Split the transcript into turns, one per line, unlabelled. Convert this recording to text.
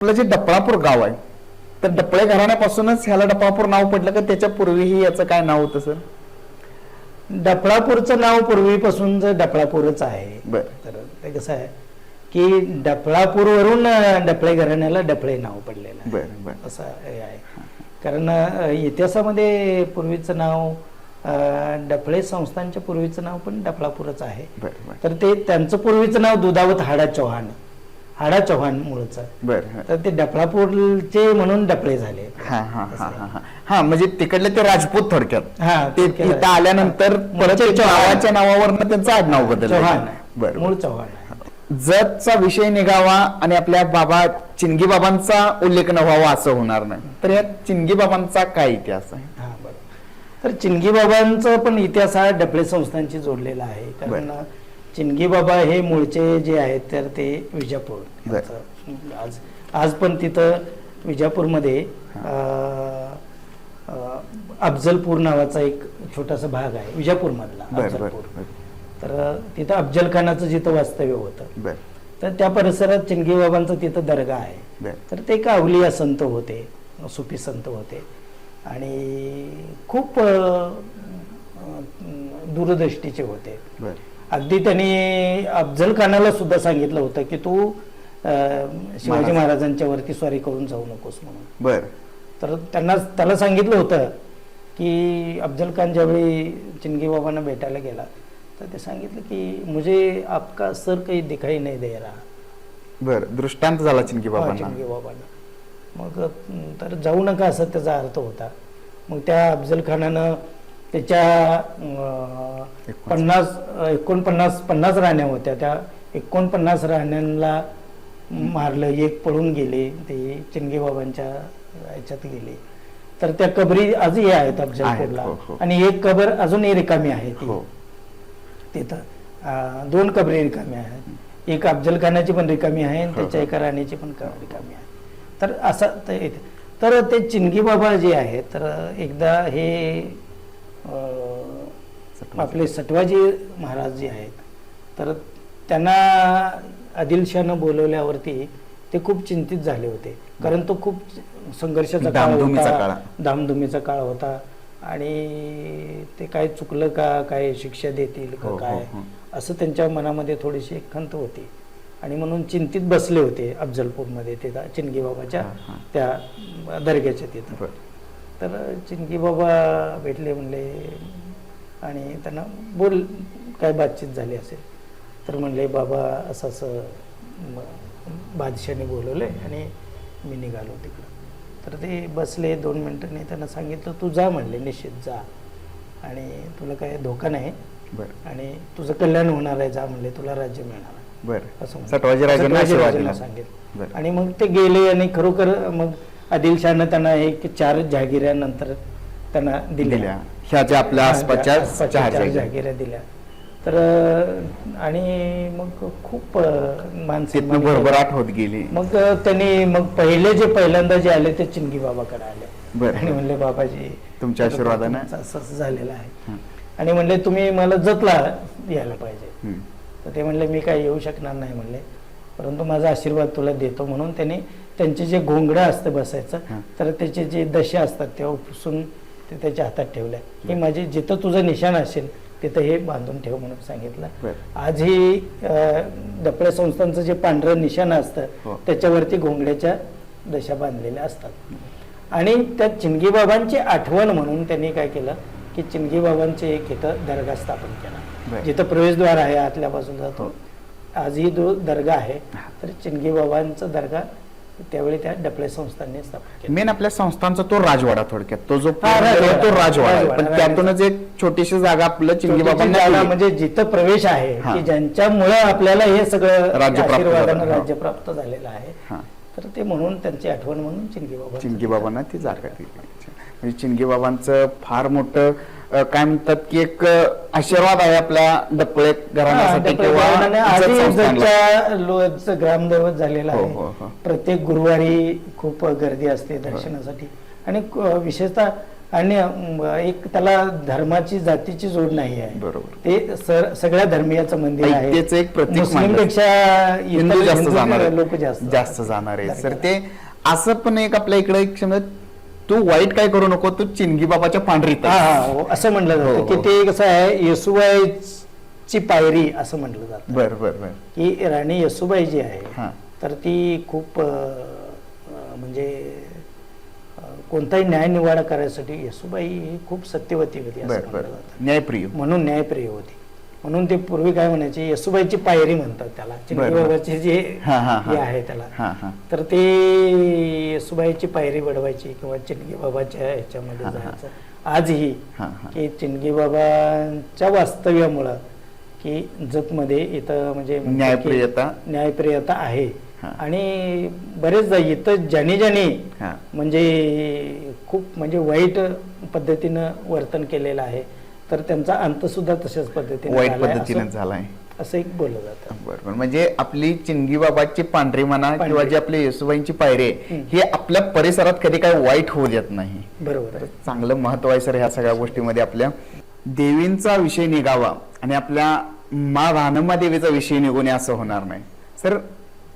आपलं जे डपळापूर गाव आहे तर डपळे घराण्यापासूनच ह्याला डपळापूर नाव पडलं का त्याच्या पूर्वीही याचं काय नाव होतं सर?
डफळापूरचं नाव पूर्वीपासूनच डफळापूरच आहे तर ते कसं आहे की डफळापूरवरून डफळे घराण्याला डफळे नाव पडलेलं आहे. असं हे आहे. कारण इतिहासामध्ये पूर्वीचं नाव डफळे संस्थांच्या पूर्वीचं नाव पण डफळापूरच आहे. तर ते त्यांचं पूर्वीचं नाव दुधावत हाडा चव्हाण हाडा चव्हाण मूळचं
बर.
तर ते डफळापूरचे म्हणून डफळे झाले.
हा हा हा हा हा. हा म्हणजे तिकडले ते राजपूत थोडक्यात.
हा
ते इथं आल्यानंतर परत ते नावावरनं त्यांचं आडनाव बदललं.
चव्हाण
बर
मूळ चव्हाण.
जतचा विषय निघावा आणि आपल्या बाबा चिंगी बाबांचा उल्लेख न व्हावा असं होणार नाही. तर या चिंगी बाबांचा काय इतिहास आहे?
हा तर चिंगी बाबांचा पण इतिहास हा डफळे संस्थांशी जोडलेला आहे. कारण चिंगी बाबा हे मूळचे जे आहेत तर ते विजापूर. आज आज पण तिथं विजापूरमध्ये अफजलपूर नावाचा एक छोटासा भाग आहे विजापूर मधला अफजलपूर. तर तिथं अफजल खानाचं जिथं वास्तव्य होतं तर त्या परिसरात चिंगी बाबांचं तिथं दर्गा आहे. तर ते का अवलिया संत होते सुफी संत होते. आणि खूप दूरदृष्टीचे होते. अगदी त्यांनी अफजल खानाला सुद्धा सांगितलं होतं की तू शिवाजी
महाराज.
महाराजांच्या वरती स्वारी करून जाऊ नकोस म्हणून.
बर.
तर त्यांना त्याला सांगितलं होतं की अफजल खान ज्यावेळी चिंगी बाबांना भेटायला गेला तर ते सांगितलं की मुझे आपका सर काही दिखाई नाही दे रहा.
बर दृष्टांत झाला
हा,
बाबांना.
चिंगी बाबांना. मग तर जाऊ नका असा त्याचा अर्थ होता. मग त्या अफजल खानानं त्याच्या. पन्नास एकोणपन्नास पन्नास राण्या होत्या त्या एकोणपन्नास राण्यांना मारलं एक पळून गेले ते चिंगे बाबांच्या ह्याच्यात गेले तर त्या कबरी आजही आहेत अफजलपूरला
हो, हो.
आणि एक कबर अजूनही रिकामी आहे ती
हो
तिथं दोन कबरी रिकामी आहेत एक अफजल खानाची पण रिकामी आहे आणि त्याच्या. एका राणीची पण रिकामी आहे तर असं. तर ते चिंगी बाबा जे आहेत तर एकदा हे आपले सटवाजी महाराज जे आहेत. तर त्यांना आदिलशानं बोलवल्यावरती ते खूप चिंतित झाले होते. कारण तो खूप संघर्षाचा काळ. होता धामधुमीचा काळ होता आणि ते काय चुकलं का काय शिक्षा देतील का
हो, हो,
काय?
हो.
असं त्यांच्या मनामध्ये थोडीशी खंत होती. आणि म्हणून चिंतित बसले होते अफजलपूरमध्ये ते चिनगी बाबाच्या. त्या दर्ग्याच्या तिथं. तर चिनगी बाबा भेटले म्हणले आणि त्यांना बोल काय बातचीत झाली असेल. तर म्हणले बाबा असं असं बादशाने बोलवलंय आणि मी निघालो तिकडं. तर ते बसले दोन मिनिटांनी त्यांना सांगितलं तू जा म्हणले निश्चित जा. आणि तुला काय धोका नाही?
बर.
आणि तुझं कल्याण होणार आहे जा म्हणले तुला राज्य मिळणार आहे.
बर.
असं.
सटवाजी राजांना.
सांगितलं. आणि मग ते गेले आणि खरोखर मग आदिलशहानं त्यांना एक चार जहागिऱ्यानंतर त्यांना
दिल्या.
दिल्या.
ह्या ज्या आपल्या
हा,
आसपासच्या
आसपासच्या
चार
चार
जागा.
जहागिऱ्या दिल्या. तर अं, आणि मग खूप अं, मान
तिथनं
सन्मान केला.
भरभराट होत गेली.
मग अं, त्यांनी मग पहिले जे पहिल्यांदा जे आले ते चिंगी बाबाकडे आले.
बर.
आणि म्हणले बाबाजी
तुमच्या आशीर्वादानं?
तुमचं असं असं झालेलं आहे.
हं.
आणि म्हणले तुम्ही मला जतला यायला पाहिजे. तर ते म्हणले मी काय येऊ शकणार नाही. म्हणले परंतु माझा आशीर्वाद तुला देतो म्हणून त्यांनी त्यांचे जे घोंगडं असतं बसायचं
हं. तर
त्याचे जे दशा असतात ते उपसून ते त्याच्या हातात ठेवल्या. हे माझे जिथं तुझं निशाण असेल तिथं हे बांधून ठेव म्हणून सांगितलं. आजही अं, डफळे संस्थांचं जे पांढरं निशाण
हो.
असतं त्याच्यावरती घोंगड्याच्या दशा बांधलेल्या असतात. आणि त्या चिंगी बाबांची आठवण म्हणून त्यांनी काय केलं की चिंगी बाबांचे एक इथं दर्गा स्थापन केला. जिथं प्रवेशद्वार आहे आतल्या बाजूला तो आजही जो दर्गा आहे तर चिंगी बाबांचा दर्गा त्यावेळी त्या डफळे संस्थांनी स्थापन केला
मेन आपल्या संस्थांचा तो राजवाडा थोडक्यात तो जो
राजवाडा.
तो राजवाडा आहे. पण
राजवाडा.
त्यातूनच एक छोटीशी जागा आपलं चिंगी
छोटीशी जागा
दिली.
म्हणजे जिथं प्रवेश आहे
हा.
की ज्यांच्यामुळे आपल्याला हे सगळं
राज्य प्राप्त
आशीर्वादानं
झालं. हा.
राज्य प्राप्त झालेलं आहे
हा
तर ते म्हणून त्यांची आठवण म्हणून चिंगी बाबा
चिंगी बाबांना ती जागा दिली म्हणजे चिंगी बाबांचं फार मोठं काय म्हणतात की एक आशीर्वाद आहे आपल्या डपळे घराण्यासाठी किंवा.
ग्रामदैवत झालेला
हो,
आहे.
हो, हो.
प्रत्येक गुरुवारी खूप गर्दी असते दर्शनासाठी. आणि विशेषतः आणि एक त्याला धर्माची जातीची जोड नाही आहे.
बरोबर.
ते सर- सगळ्या धर्मियाचं मंदिर आहे.
ऐक्याचं एक आहेत.
लोक जास्त.
जास्त जाणार आहे सर ते असं पण एक आपल्या इकडे एक तू वाईट काय करू नको तू चिंगी बाबाच्या पांढरीत
हा असं म्हटलं
हो,
जातं की. ते कसं आहे येसुबाईची पायरी असं म्हटलं जातं.
बर बर बर.
की राणी येसुबाई जी आहे
हा.
तर ती खूप अं, अं, म्हणजे अं, कोणताही न्याय निवाडा करायसाठी येसुबाई ही खूप सत्यवती होती असं
बर
म्हटलं
बर.
जातं.
न्यायप्रिय.
म्हणून न्यायप्रिय होती. म्हणून ते पूर्वी काय म्हणायचे येसुबाईची पायरी म्हणतात त्याला. बाबाचे जे
हा,
आहे त्याला. तर ते येसुबाईची पायरी बडवायची किंवा चिंगी बाबाच्या ह्याच्यामध्ये. जायचं. आजही की चिंगी बाबांच्या वास्तव्यामुळं की जतमध्ये इथं म्हणजे
न्यायप्रियता.
न्यायप्रियता आहे. आणि बरेचदा इथं ज्याने ज्याने म्हणजे खूप म्हणजे वाईट पद्धतीनं वर्तन केलेलं आहे. तर त्यांचा अंत सुद्धा तशाच पद्धतीने
वाईट
झालाय.
पद्धतीने
असं-
झालाय.
असं एक बोललं जातं.
बरोबर. म्हणजे आपली चिंगी बाबाची पांढरी म्हणा
पांढरी.
किंवा जी आपली येसुबाईंची पायरी आहे. ही आपल्या परिसरात कधी काय वाईट होऊ देत नाही.
बरोबर आहे.
चांगलं महत्त्व आहे सर ह्या सगळ्या गोष्टीमध्ये आपल्या. देवींचा विषय निघावा आणि आपल्या मा रानम्मा देवीचा विषय निघून असं होणार नाही. सर